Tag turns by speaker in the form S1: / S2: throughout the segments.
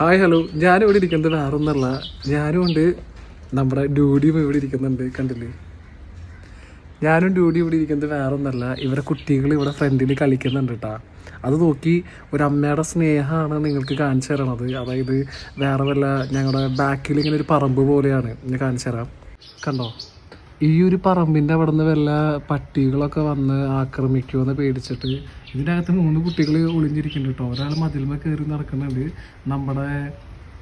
S1: Hi hello ഞാനും ഇവിടെ ഇരിക്കുന്നത് വേറൊന്നല്ല. ഞാനും ഉണ്ട് നമ്മുടെ ഡ്യൂഡിയും ഇവിടെ ഇരിക്കുന്നുണ്ട് കണ്ടില്ലേ? ഞാനും ഡ്യൂഡി ഇവിടെ ഇരിക്കുന്നത് വേറൊന്നല്ല. ഇവരെ കുട്ടികൾ ഇവിടെ ഫ്രണ്ടിൽ കളിക്കുന്നുണ്ട് കേട്ടാ അത് നോക്കി ഒരു അമ്മയുടെ സ്നേഹമാണ് നിങ്ങൾക്ക് കാണിച്ചു തരണത്. അതായത് വേറെ വല്ല ഞങ്ങളുടെ ബാക്കിൽ ഇങ്ങനെ ഒരു പറമ്പ് പോലെയാണ്. ഞാൻ കാണിച്ചു തരാം. കണ്ടോ? ഈ ഒരു പറമ്പിന്റെ അവിടെ നിന്ന് വല്ല പട്ടികളൊക്കെ വന്ന് ആക്രമിക്കുമെന്ന് പേടിച്ചിട്ട് ഇതിനകത്ത് മൂന്ന് കുട്ടികൾ ഒളിഞ്ഞിരിക്കുന്നുണ്ട് കേട്ടോ ഒരാൾ മതിൽമ കയറി നടക്കുന്നുണ്ട്. നമ്മുടെ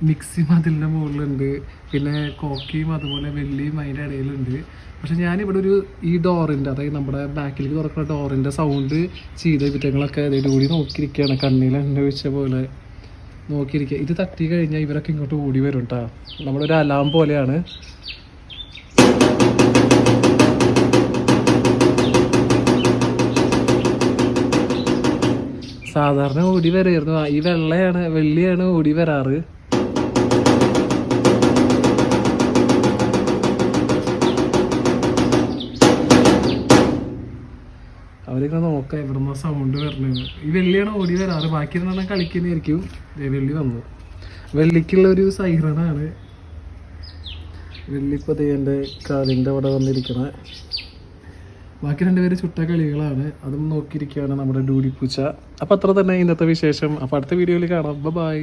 S1: മിക്സി മതിലിന്റെ മുകളിലുണ്ട്. പിന്നെ കോക്കിയും അതുപോലെ വെള്ളിയും അതിന്റെ ഇടയിലുണ്ട്. പക്ഷെ ഞാനിവിടെ ഒരു ഈ ഡോറിന്റെ അതായത് നമ്മുടെ ബാക്കിലേക്ക് തുറക്കുന്ന ഡോറിന്റെ സൗണ്ട് ചെയ്ത വിറ്റങ്ങളൊക്കെ അതായത് കൂടി നോക്കിയിരിക്കുകയാണ് കണ്ണിൽ വെച്ച പോലെ നോക്കിയിരിക്കുക ഇത് തട്ടി കഴിഞ്ഞാൽ ഇവരൊക്കെ ഇങ്ങോട്ട് ഓടി വരും കേട്ടോ നമ്മുടെ ഒരു അലാം പോലെയാണ്. സാധാരണ ഓടി വരായിരുന്നു ഈ വെള്ളയാണ് വെള്ളിയാണ് ഓടി വരാറ്. അവരിങ്ങനെ നോക്കാം ഇവിടുന്ന് സൗണ്ട് വരണത് ഈ വെള്ളിയാണ് ഓടി വരാറ്. ബാക്കി രണ്ടെണ്ണം കളിക്കുന്നതായിരിക്കും. വെള്ളി വന്നു. വെള്ളിക്കുള്ള ഒരു സൈറനാണ് വെള്ളിപ്പതി എന്റെ കാലിന്റെ അവിടെ വന്നിരിക്കണ. ബാക്കി രണ്ടുപേര് ചുട്ട കളികളാണ്. അതും നോക്കിയിരിക്കുകയാണ് നമ്മുടെ ഡൂഡി പൂച്ച. അപ്പം അത്ര തന്നെ ഇന്നത്തെ വിശേഷം. അപ്പം അടുത്ത വീഡിയോയിൽ കാണാം. ബൈ